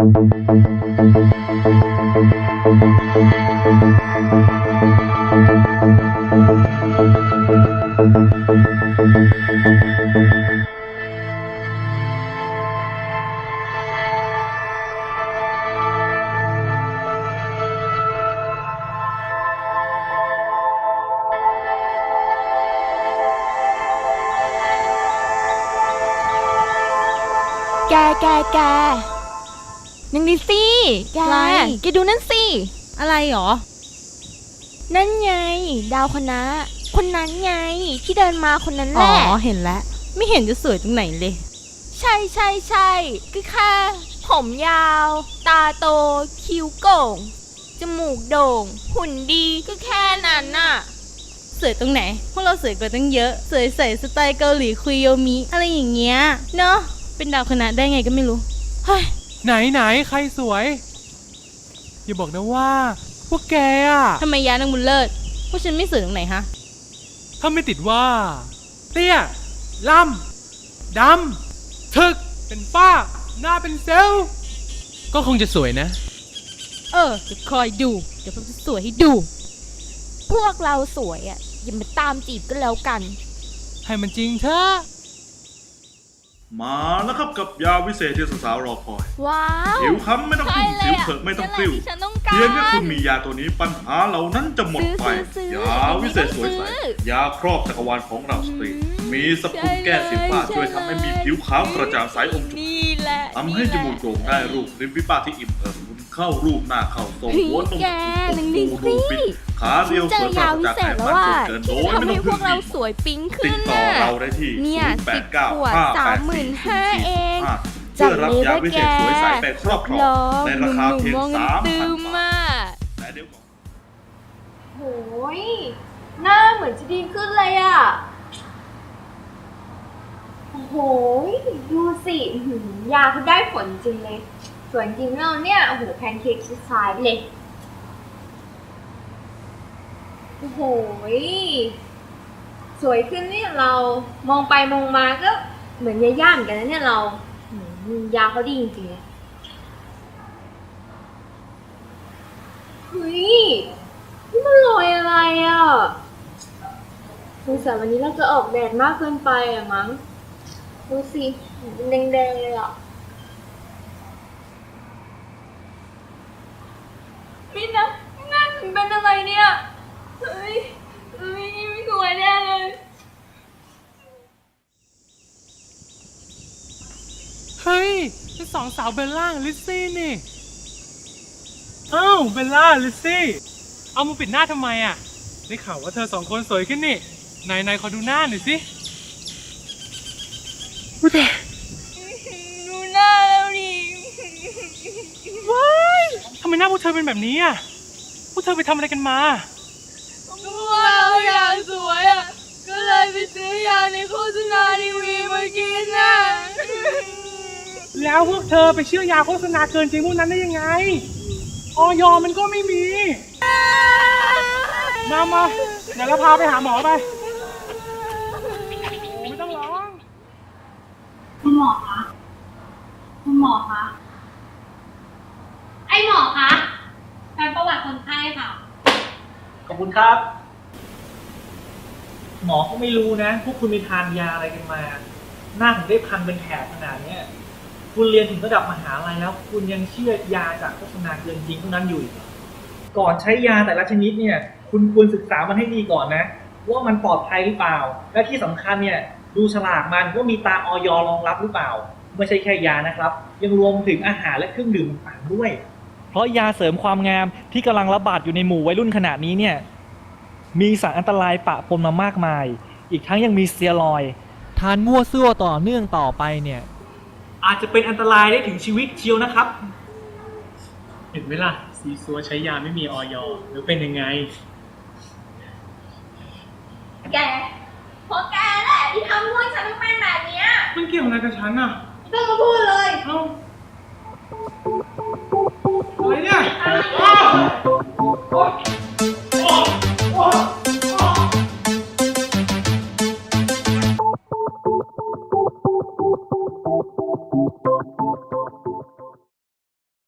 แกแกแกนังดิซี่แกอะไร แกดูนั่นสิ อะไรหรอ นั่นไง ดาวคณะ คนนั้นไงที่เดินมาคนนั้นแหอ๋อละ เห็นแล้ว ไม่เห็นจะสวยตรงไหนเลย ใช่ใช่ใช่ก็แค่ผมยาว ตาโต คิ้วโก่ง จมูกโด่ง หุ่นดีก็แค่นั้นน่ะ สวยตรงไหน พวกเราสวยกว่าตั้งเยอะ สวยใส่สไตล์เกาหลีคุยโยมิ อะไรอย่างเงี้ย เนอะเป็นดาวคณะได้ไงก็ไม่รู้ เฮ้ย ไหนไหนใครสวย อย่าบอกนะว่า พวกแกอะทำไมยานังบุญเลิศพวกฉันไม่สวยตรงไหนฮะ ถ้าไม่ติดว่า เตี้ยล่ำดำถึกเป็นป้า หน้าเป็นเซลลก็คงจะสวยนะ เออเดี๋ยวคอยดู เดี๋ยวผมจะสวยให้ดู พวกเราสวยอะ อย่ามาตามจีบก็แล้วกัน ให้มันจริงเถอะ มาแล้วครับกับยาวิเศษที่สาวๆรอคอยว้าวผิวค้ำไม่ต้องใช่ขึ้นเลสิยวอะเผิกไม่ต้องนั่นกแหละริ้วที่ฉันต้องการ เพียงแค่คุณมียาตัวนี้ปัญหาเหล่านั้นจะหมดไป ซื้อซื้อซื้อยาวิเศษสวยใส ซื้อยาครอบจักรวาลของเราสตรี อืมมีสรรพคุณแก้สิวฝ้าใช่เลย ช่วยทำให้มีผิวขาวกระจ่างใสอมชมพู นี่ แหละทำให้จมูกโด่งได้รูปริมฝีปากที่อิ่มเอิบคุณเข้ารูปหน้าเข้าทรงเฮ้ยหัวนมแกชหนึ่มงดิพูสิดูปิดขาเรียวเจสอวยปยาราศวิจากเศไขษแล้วมันว่าส่วนเกินที่โดยทำไม่ต้ให้องพพึ่วงกเราบินสวยปิ๊งติขึ้ดนต่อน่ะเราได้ที่เนี่ย0 8 9ขวด5 8 4 35,000 4เอง4เพื่อรับยาวิเศษสวยใสแบบครอบครองในราคาเพียงหนุ่มๆมอง3,000ตึมบาอะทแต่เดี๋ยวก่อนโหยหน้าเหมือนจะดีขึ้นเลยอะ โอ้โหยดูสิหือยาเขาได้ผลจริงเลย ส่วนจริงเราเนี่ยโอ้โหแพนเค้กชิดซ้ายเลยโอ้โหสวยขึ้นเนี่ยเรามองไปมองมาก็เหมือนยาย่าเหมือนกันนะเนี่ยเราอืมยาเขาดีจริงๆเลยเฮ้ยนี่มันรอยอะไรอะสงสัยวันนี้เราจะออกแดดมากเกินไปอะมั้ง ดูสิเป็นแดงๆเลยอะ มินนะนั่นเป็นอะไรเนี่ย เฮ้ยเฮ้ยไม่สวยแน่เลย เฮ้ยเป็นสองสาวเบลล่ากับลิซซี่นี่ อ้าวเบลล่าลิซซี่ เอามาปิดหน้าทำไมอะ ได้ข่าวว่าเธอสองคนสวยขึ้นนี่ไหนไหนขอดูหน้าหน่อยสิ อุ๊ยแต่ดูหน้าแล้วดิว้ายทำไมหน้าพวกเธอเป็นแบบนี้อะ พวกเธอไปทำอะไรกันมาว่าเราอยากสวยอะ ก็เลยไปซื้อยาในโฆษณาทีวีมากินน่ะ แล้วพวกเธอไปเชื่อยาโฆษณาเกินจริงพวกนั้นได้ยังไง ออยมันก็ไม่มี มามาเดี๋ยวเราพาไปหาหมอไป คุณหมอคะ คุณหมอคะ ไอหมอคะแฟ้มประวัติคนไข้ค่ะ ขอบคุณครับ หมอก็ไม่รู้นะ พวกคุณไปทานยาอะไรกันมา หน้าถึงได้พันเป็นแถบขนาดเนี้ย คุณเรียนถึงระดับมหาลัยแล้ว คุณยังเชื่อยาจากโฆษณาเกินจริงเท่านั้นอยู่อีกเหรอก่อนใช้ยาแต่ละชนิดเนี่ย คุณควรศึกษามันให้ดีก่อนนะ ว่ามันปลอดภัยหรือเปล่า และที่สำคัญเนี่ย ดูฉลากมันว่ามีตาออยรองรับหรือเปล่า ไม่ใช่แค่ยานะครับ ยังรวมถึงอาหารและเครื่องดื่มต่างๆด้วย เพราะยาเสริมความงามที่กำลังระบาดอยู่ในหมู่วัยรุ่นขนาดนี้เนี่ยมีสารอันตรายปะปนมามากมาย อีกทั้งยังมีสเตียรอยด์ทานมั่วซั่วต่อเนื่องต่อไปเนี่ย อาจจะเป็นอันตรายได้ถึงชีวิตเชียวนะครับ เห็นไหมล่ะซีซัวใช้ยาไม่มีออยหรือเป็นยังไง แกเพราะแกแหละ ที่ทำลูกฉันต้องเป็นแบบนี้มันเกี่ยวอะไรกับฉันอะต้องมาพูดเลย เอ้าอะไรเนี่ยโอ๊ย